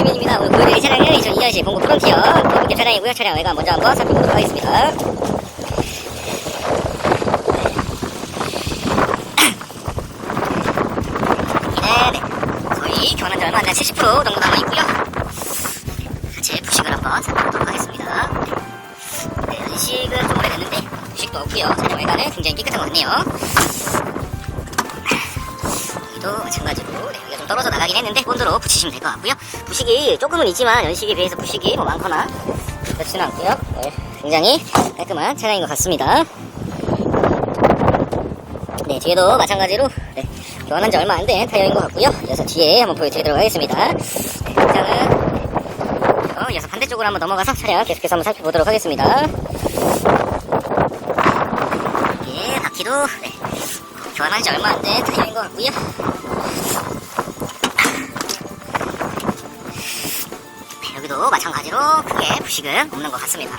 시민입니다. 오늘 보여드릴 차량은 2002년식 공고 프론티어 고급급 차량이고요. 차량 외관 먼저 한번 살펴보도록 하겠습니다. 네네. 거의 교환한 지 얼마 안 된 70% 정도 남아있고요. 같이 부식을 한번 살펴보도록 하겠습니다. 네, 연식은 좀 오래됐는데 부식도 없고요. 차량 외관은 굉장히 깨끗한 것 같네요. 여기도 마찬가지로 네, 여기가 좀 떨어져 나가긴 했는데 본드로 붙이시면 될 것 같고요. 부식이 조금은 있지만 연식에 비해서 부식이 뭐 많거나 그렇지는 않고요. 네, 굉장히 깔끔한 차량인 것 같습니다. 네, 뒤에도 마찬가지로 네, 교환한 지 얼마 안 된 타이어인 것 같고요. 이어서 뒤에 한번 보여드리도록 하겠습니다. 네, 차량은 어, 이어서 반대쪽으로 한번 넘어가서 차량 계속해서 한번 살펴보도록 하겠습니다. 예, 바퀴도 네, 교환한 지 얼마 안된 타이어인 것 같고요. 네, 여기도 마찬가지로 크게 부식은 없는 것 같습니다.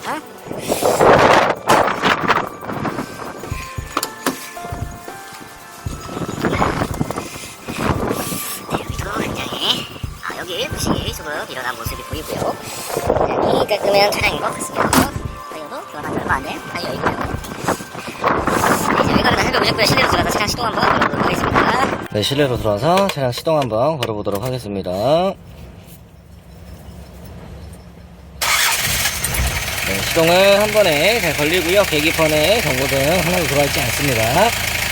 아, 부식이 조금 일어난 모습이 보이고요. 굉장히 깔끔한 차량인 것 같습니다. 타이어도 교환한 지 얼마 안 된 타이어이고요. 외관을 다 살펴보셨고요. 실내로 들어가서 차량 시동 한번 걸어보도록 하겠습니다. 네, 실내로 들어와서 차량 시동 한번 걸어보도록 하겠습니다. 네, 시동은 한 번에 잘 걸리고요. 계기판에 경고등 하나도 들어가 있지 않습니다.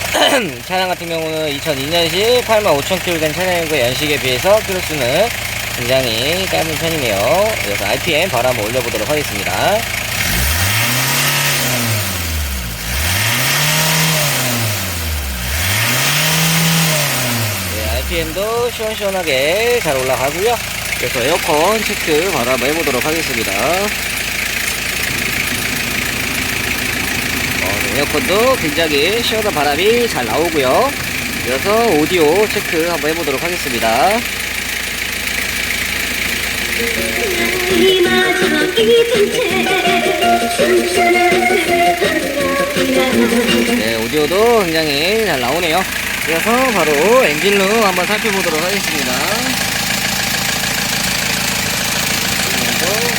차량 같은 경우는 2002년식 85,000km 된 차량이고 연식에 비해서 키로수는 굉장히 짧은 편이네요. 그래서 RPM 바로 한번 올려보도록 하겠습니다. 네, RPM도 시원시원하게 잘 올라가고요. 그래서 에어컨 체크 바로 한번 해보도록 하겠습니다. 어, 네, 에어컨도 굉장히 시원한 바람이 잘 나오고요. 그래서 오디오 체크 한번 해보도록 하겠습니다. 네, 오디오도 굉장히 잘 나오네요. 그래서 바로 엔진룸 한번 살펴보도록 하겠습니다.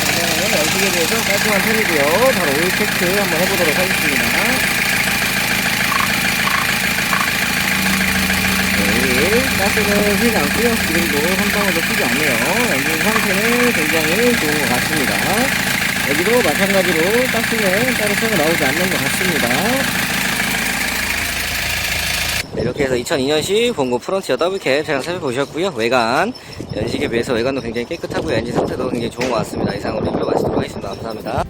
굉장히 연식에 비해서 깔끔한 편이고요. 바로 오일 체크 한번 해보도록 하겠습니다. 네, 가스는 새지 않고요. 기름도 한 방울도 튀지 않네요. 엔진 상태는 굉장히 좋은 것 같습니다. 여기도 마찬가지로 가스는 따로 새고 나오지 않는 것 같습니다. 네, 이렇게 해서 2002년식 봉고 프론티어 더블캡 차량 살펴보셨고요. 외관, 연식에 비해서 외관도 굉장히 깨끗하고요. 엔진 상태도 굉장히 좋은 것 같습니다. 이상으로 리뷰 마치도록 하겠습니다. 감사합니다.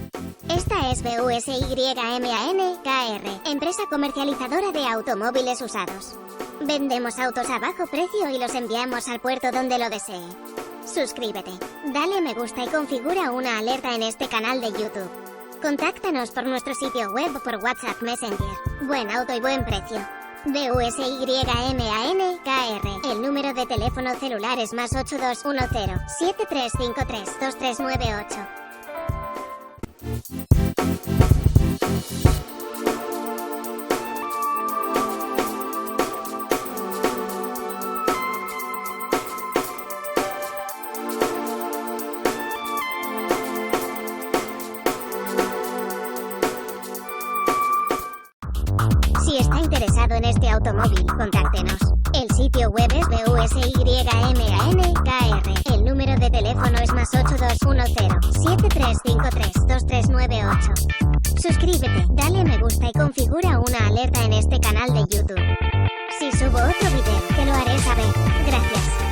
Esta es BUSYMAN KR, empresa comercializadora de automóviles usados. Vendemos autos a bajo precio y los enviamos al puerto donde lo desee. Suscríbete, dale a me gusta y configura una alerta en este canal de YouTube. Contáctanos por nuestro sitio web o por WhatsApp Messenger. Buen auto y buen precio. d u s y m a n k r El número de teléfono celular es más 8210 7353 2398. Está interesado en este automóvil, contáctenos. El sitio web es BUSYMANKR. El número de teléfono es más 8210-7353-2398. Suscríbete, dale me gusta y configura una alerta en este canal de YouTube. Si subo otro video, te lo haré saber. Gracias.